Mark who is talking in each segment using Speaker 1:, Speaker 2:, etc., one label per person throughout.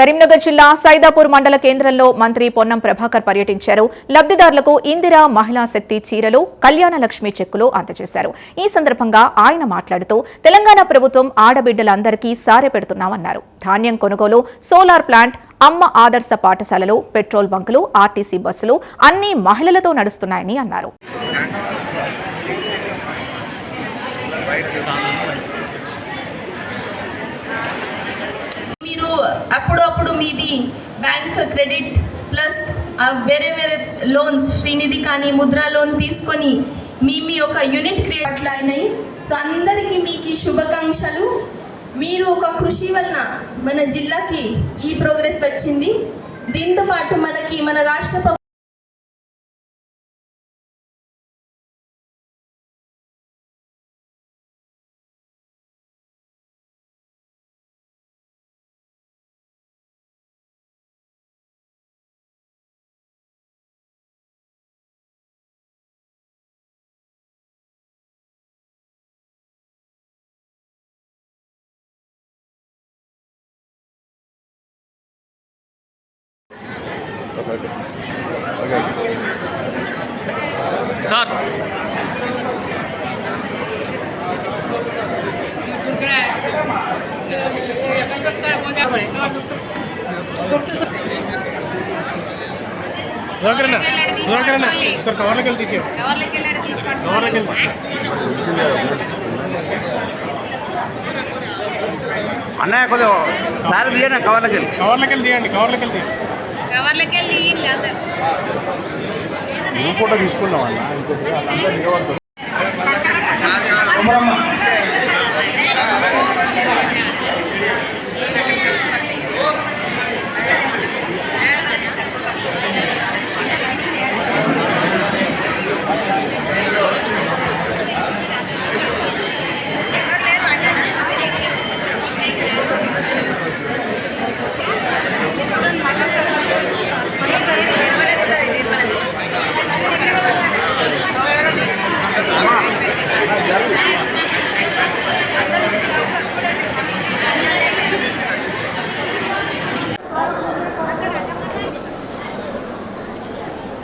Speaker 1: కరీంనగర్ జిల్లా సైదాపూర్ మండల కేంద్రంలో మంత్రి పొన్నం ప్రభాకర్ పర్యటించారు. లబ్ధిదారులకు ఇందిరా మహిళా శక్తి చీరలు కళ్యాణ లక్ష్మి చెక్కులు అందజేశారు. ఈ సందర్భంగా ఆయన మాట్లాడుతూ తెలంగాణ ప్రభుత్వం ఆడబిడ్డలందరికీ సారె పెడుతున్నామన్నారు. ధాన్యం కొనుగోలు సోలార్ ప్లాంట్ అమ్మ ఆదర్శ పాఠశాలలు పెట్రోల్ బంకులు ఆర్టీసీ బస్సులు అన్ని మహిళలతో నడుస్తున్నాయని అన్నారు.
Speaker 2: మీరు అప్పుడప్పుడు మీది బ్యాంక్ క్రెడిట్ ప్లస్ ఆ వేరే వేరే లోన్స్ శ్రీనిధి కానీ ముద్రా లోన్ తీసుకొని మీ మీ ఒక యూనిట్ క్రియేట్ అట్లా అయినాయి. సో అందరికీ మీకు శుభాకాంక్షలు. మీరు ఒక కృషి వలన మన జిల్లాకి ఈ ప్రోగ్రెస్ వచ్చింది. దీంతో పాటు మనకి మన రాష్ట్ర
Speaker 3: సార్. సుధాకరణ సుధాకరణ సార్ కవర్లోకి వెళ్ళి కవర్లోకి వెళ్ళి
Speaker 4: అన్నయ్య కొద్దిగా సార్ తీయనా కవర్లకి వెళ్ళి.
Speaker 3: కవర్లోకి వెళ్ళి తీయండి కవర్లోకి వెళ్ళి తీయండి
Speaker 4: నువ్వు ఫోటో తీసుకున్నావు అన్న. ఇంకోటి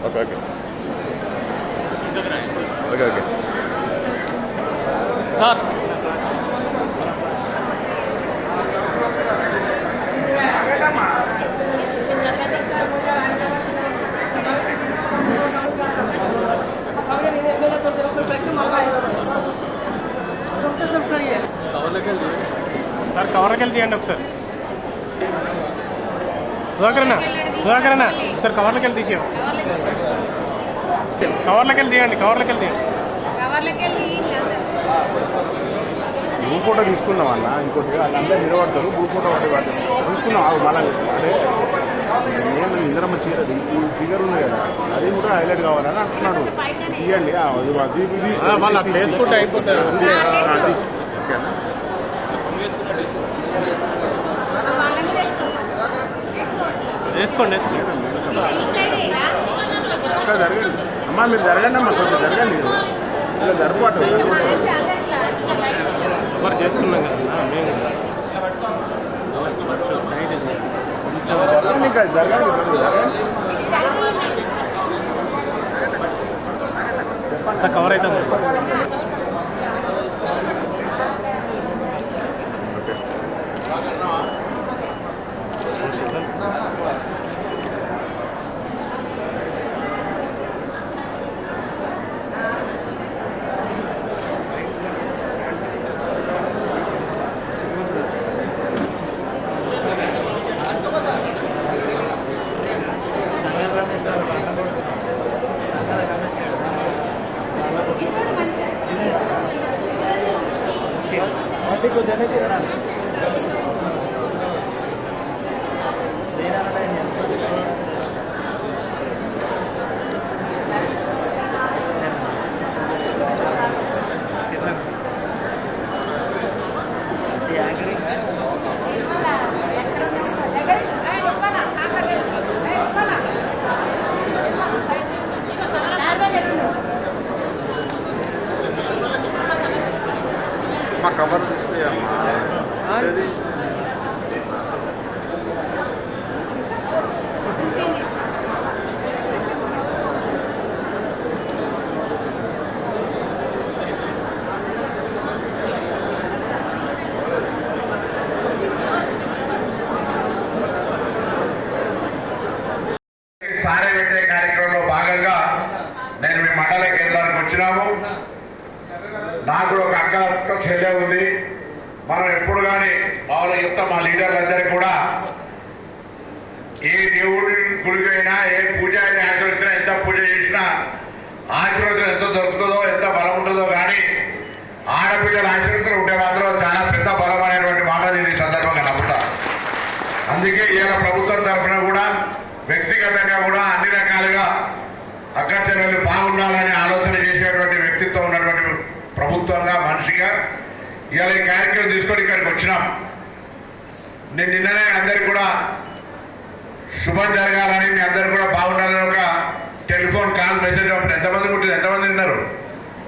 Speaker 4: వాళ్ళందరూ నిలబడతారు okay okay okay okay
Speaker 3: sir కవర్లోకి వెళ్ళి తీయండి. సార్ కవర్లోకి వెళ్ళి తీయండి ఒకసారి సుధాకరణ సుధాకరణ ఒకసారి కవర్లోకి వెళ్ళి తీసేయం. కవర్లోకి వెళ్ళి తీయండి కవర్లోకి వెళ్ళి తీయండి.
Speaker 5: అందరు
Speaker 4: నువ్వు ఫోటో తీసుకున్నావు అన్న? ఇంకోటి వాళ్ళందరూ నిలబడతారు గ్రూప్ ఫోటో ఒకటి పడతారు తీసుకున్నావు? మళ్ళీ అంటే ఏమని ఇందరమ్మ చీరది ఈ ఫిగర్ ఉంది కదా అది కూడా హైలైట్ కావాలని అంటున్నాడు. తీయండి ఆ, అది అది ఇది తీసుకో.
Speaker 3: ఆ, వాళ్ళు అట్లా వేసుకుంటే అయిపోతారు.
Speaker 4: ఓకేనా?
Speaker 3: వేసుకోండి వేసుకోండి.
Speaker 4: అక్కడ జరగండి. అమ్మా మీరు జరగండి అమ్మా కొంచెం జరగండి. మీరు ఇలా జరపాటు
Speaker 3: మరి చేస్తున్నాం కదా మేము కొంచెం
Speaker 4: జరగండి.
Speaker 3: కవర్ అవుతుంది.
Speaker 6: Thank you. నాకు ఒక అక్క అక్క చెల్లె ఉంది. మనం ఎప్పుడు కానీ మామూలుగా చెప్తాం మా లీడర్లందరికీ కూడా ఏ దేవుడి గుడికైనా అయినా ఏ పూజ అని ఆశీర్వచన ఎంత పూజ చేసినా ఆశీర్వచనం ఎంత దొరుకుతుందో ఎంత బలం ఉంటుందో కానీ ఆడపిల్లల ఆశీర్వచనం ఉంటే మాత్రం చాలా పెద్ద బలమైనటువంటి మాట నేను ఈ సందర్భంగా నమ్ముతా. అందుకే ఇలా ప్రభుత్వం తరఫున కూడా వ్యక్తిగతంగా కూడా అన్ని రకాలుగా అక్క చెల్లెలు బాగుండాలనే ఆలోచన చేసేటువంటి ప్రభుత్వంగా మనిషిగా. ఇలా ఈ కార్యక్రమం తీసుకొని ఇక్కడికి వచ్చినాం. నేను నిన్ననే అందరికి కూడా శుభం జరగాలని మీ అందరు కూడా బాగుండాలని ఒక టెలిఫోన్ కాల్ మెసేజ్ పంపిన. ఎంతమంది పుట్టింది ఎంతమంది విన్నారు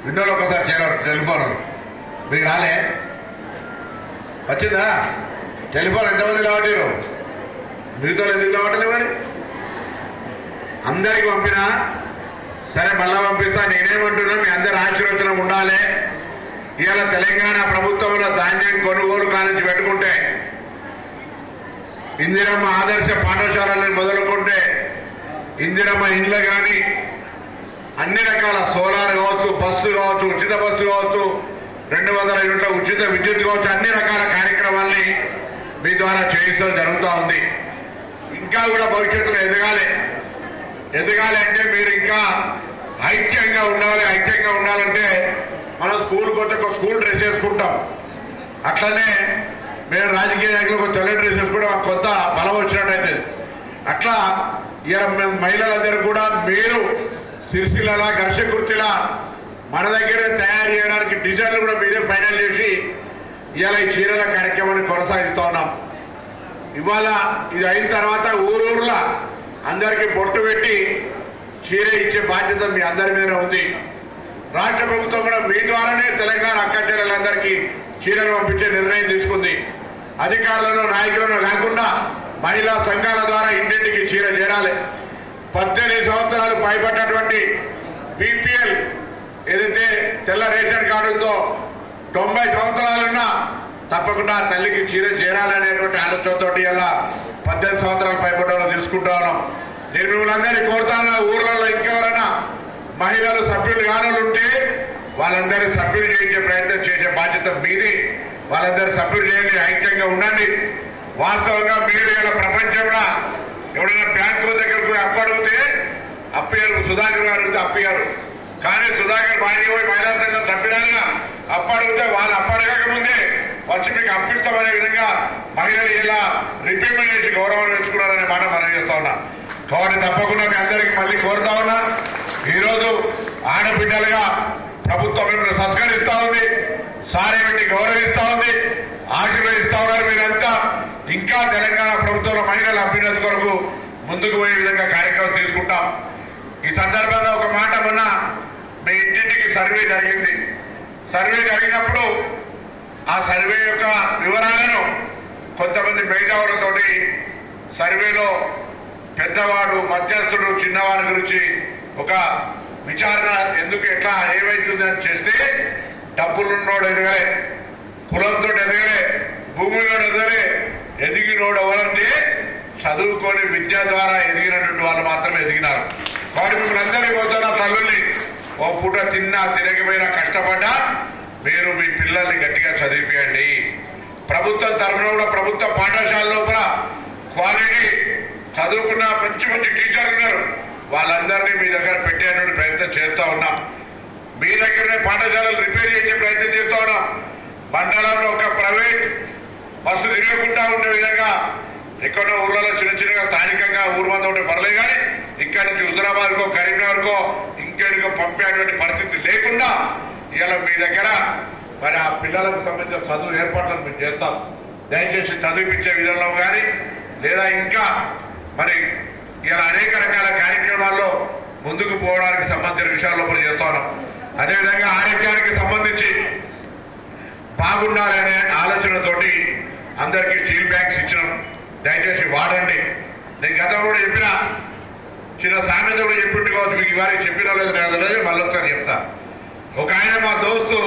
Speaker 6: విన్నోళ్ళు ఒకసారి చేరారు టెలిఫోన్. మీకు రాలే. వచ్చిందా? టెలిఫోన్ ఎంతమంది లేవటారు మీతో ఎందుకు లావట్లేదు మరి? అందరికి పంపినా. సరే మళ్ళా పంపిస్తా. నేనేమంటున్నా మీ అందరి ఆశీర్వచనం ఉండాలి. ఇవాళ తెలంగాణ ప్రభుత్వంలో ధాన్యం కొనుగోలు కానించి పెట్టుకుంటే ఇందిరమ్మ ఆదర్శ పాఠశాలని మొదలుకుంటే ఇందిరమ్మ ఇండ్లు కానీ అన్ని రకాల సోలార్ కావచ్చు బస్సు కావచ్చు ఉచిత బస్సు కావచ్చు రెండు వందల యూనిట్ల ఉచిత విద్యుత్ కావచ్చు అన్ని రకాల కార్యక్రమాల్ని మీ ద్వారా చేయించడం జరుగుతూ ఉంది. ఇంకా కూడా భవిష్యత్తులో ఎదగాలి. ఎదగాలి అంటే మీరు ఇంకా ఐక్యంగా ఉండాలి ఐక్యంగా ఉండాలంటే మనం స్కూల్ కొత్త ఒక స్కూల్ డ్రెస్ వేసుకుంటాం. అట్లనే మేము రాజకీయ నాయకులకు తెల్ల డ్రెస్ వేసుకుంటాం. మాకు కొత్త బలం వచ్చినట్టయితే. అట్లా ఇలా మేము మహిళలందరూ కూడా మీరు సిరిసిల్ల ఘర్షకుర్తిలా మన దగ్గరే తయారు చేయడానికి డిజైన్లు కూడా మీరే ఫైనల్ చేసి ఇవాళ ఈ చీరల కార్యక్రమాన్ని కొనసాగిస్తూ ఉన్నాం. ఇవాళ ఇది అయిన తర్వాత ఊరూర్ల అందరికీ బొట్టు పెట్టి చీర ఇచ్చే బాధ్యత మీ అందరి మీద ఉంది. రాష్ట్ర ప్రభుత్వం కూడా మీ ద్వారానే తెలంగాణ అక్కచెల్లెలందరికీ చీరలు పంపించే నిర్ణయం తీసుకుంది. అధికారులను నాయకులను కాకుండా మహిళా సంఘాల ద్వారా ఇంటింటికి చీర చేరాలి. పద్దెనిమిది సంవత్సరాలు పైబడ్డటువంటి బీపీఎల్ ఏదైతే తెల్ల రేషన్ కార్డుతో తొంభై సంవత్సరాలున్నా తప్పకుండా తల్లికి చీర చేరాలనేటువంటి ఆలోచనతో ఇలా పద్దెనిమిది సంవత్సరాలు పైబడ్డ తీసుకుంటా ఉన్నాం. నేను మిమ్మల్ని అందరినీ కోరుతాను ఊర్లలో ఇంకెవరైనా మహిళలు సభ్యులు కానోళ్ళు ఉంటే వాళ్ళందరూ సభ్యులు చేయించే ప్రయత్నం చేసే బాధ్యత మీది. వాళ్ళందరూ సభ్యులు చేయండి ఐక్యంగా ఉండండి. వాస్తవంగా మీరు ఇలా ప్రపంచంలో ఎవరైనా బ్యాంకు దగ్గరకు అప్పు అడిగితే అప్పయ్యారు సుధాకర్ గారు అడిగితే అప్పయ్యారు కానీ సుధాకర్ భార్య పోయి మహిళా సంఘం సభ్యురాలుగా అప్పు అడిగితే వాళ్ళు అప్పు అడగక ముందే వచ్చి మీకు అప్పిస్తామనే విధంగా మహిళలు ఇలా రిపేమెంట్ చేసి గౌరవం పెంచుకున్నారనే మాట మనం చేస్తా ఉన్నా. కాబట్టి తప్పకుండా మీ అందరికీ మళ్ళీ కోరుతా ఉన్నా. ఈరోజు ఆడబిడ్డలుగా ప్రభుత్వం మిమ్మల్ని సత్కరిస్తా ఉంది. సారే పెట్టి గౌరవిస్తా ఉంది. ఆశీర్వదిస్తా ఉన్నారు మీరంతా. ఇంకా తెలంగాణ ప్రభుత్వంలో మహిళల అభ్యున్నతి కొరకు ముందుకు పోయే విధంగా కార్యక్రమం తీసుకుంటాం. ఈ సందర్భంగా ఒక మాట మొన్న మీ ఇంటింటికి సర్వే జరిగింది. సర్వే జరిగినప్పుడు ఆ సర్వే యొక్క వివరాలను కొంతమంది మేధావులతోటి సర్వేలో పెద్దవాడు మధ్యస్థుడు చిన్నవాడి గురించి ఒక విచారణ ఎందుకు ఎట్లా ఏమైతుంది అని చేస్తే డబ్బులున్నోడు ఎదగలే కులంతో ఎదగలే భూమిలో ఎదగలే ఎదిగినోడు ఎవరంటే చదువుకొని విద్య ద్వారా ఎదిగినటువంటి వాళ్ళు మాత్రమే ఎదిగినారు. కాబట్టి మిమ్మల్ని అందరినీ పోతున్న తల్లుల్ని ఓ పూట తిన్నా తినకపోయినా కష్టపడ్డా మీరు మీ పిల్లల్ని గట్టిగా చదివిపియండి. ప్రభుత్వ తరఫున కూడా ప్రభుత్వ పాఠశాల లోపల క్వాలిటీ చదువుకున్న మంచి మంచి టీచర్లు ఉన్నారు. వాళ్ళందరినీ మీ దగ్గర పెట్టేటువంటి ప్రయత్నం చేస్తూ ఉన్నాం. మీ దగ్గరనే పాఠశాలలు రిపేర్ చేసే ప్రయత్నం చేస్తూ ఉన్నాం. మండలంలో ఒక ప్రైవేట్ బస్సు తిరగకుండా ఉండే విధంగా ఎక్కడో ఊర్లలో చిన్న చిన్నగా స్థానికంగా ఊరు మంది ఉంటే పర్లేదు కానీ ఇక్కడి నుంచి హుజరాబాద్కో కరీంనగర్కో ఇంకెడికో పంపేటువంటి పరిస్థితి లేకుండా ఇవాళ మీ దగ్గర మరి ఆ పిల్లలకు సంబంధించిన చదువు ఏర్పాట్లను మేము చేస్తాం. దయచేసి చదివిపించే విధంలో కానీ లేదా ఇంకా మరి ఇలా అనేక రకాల కార్యక్రమాల్లో ముందుకు పోవడానికి సంబంధించిన విషయాల్లో మనం చేస్తా ఉన్నాం. అదేవిధంగా ఆరోగ్యానికి సంబంధించి బాగుండాలనే ఆలోచనతోటి అందరికీ స్టీల్ బ్యాగ్స్ ఇచ్చినాం. దయచేసి వాడండి. నేను గతంలో కూడా చెప్పిన చిన్న సామెత కూడా చెప్పిండు కావచ్చు మీకు ఇవాళ చెప్పినా లేదు నేను మళ్ళీ ఒకసారి చెప్తా. ఒక ఆయన మా దోస్తు